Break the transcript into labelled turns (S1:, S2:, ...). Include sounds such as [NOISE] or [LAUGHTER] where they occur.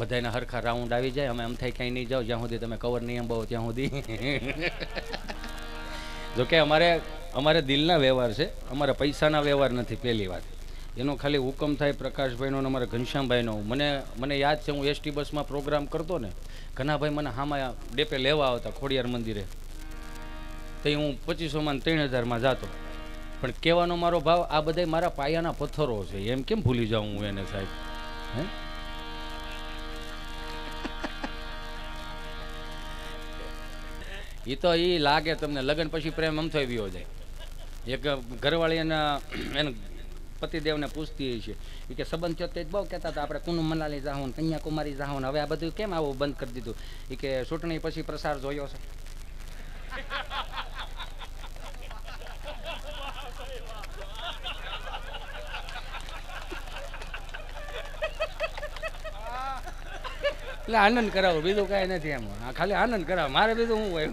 S1: બધાના હરખા રાઉન્ડ આવી જાય. અમે એમ થાય ક્યાંય નહીં જાઓ. જ્યાં સુધી તમે કવર નહીં અંબાવો, ત્યાં સુધી. [LAUGHS] જોકે અમારે અમારે દિલના વ્યવહાર છે. અમારે પૈસાના વ્યવહાર નથી, પહેલી વાત. એનો ખાલી હુકમ થાય પ્રકાશભાઈનો અને અમારા ઘનશ્યામભાઈનો. મને મને યાદ છે, હું એસટી બસમાં પ્રોગ્રામ કરતો ને, ઘનાભાઈ મને હામાં ડેપે લેવા આવતા ખોડિયાર મંદિરે. તો હું પચીસોમાં ત્રણ હજારમાં જતો. પણ કહેવાનો મારો ભાવ, આ બધા મારા પાયાના પથ્થરો છે. એમ કેમ ભૂલી જાઉં હું એને સાહેબ? હે? એ તો એ લાગે તમને, લગ્ન પછી પ્રેમ અમથો ગયો જાય. એક ઘરવાળી એના, એને પતિદેવને પૂછતી હોય છે એ કે, સંબંધ ચોતે બહુ કહેતા હતા, આપણે કુનુ મનાલી જાહું કન્યાકુમારી જાહું હવે આ બધું કેમ આવું બંધ કરી દીધું? એ કે, ચૂંટણી પછી પ્રસાર જોયો છે. એટલે આનંદ કરાવો બીજું કાંઈ નથી એમ ખાલી આનંદ કરાવો મારે બીજું શું હોય?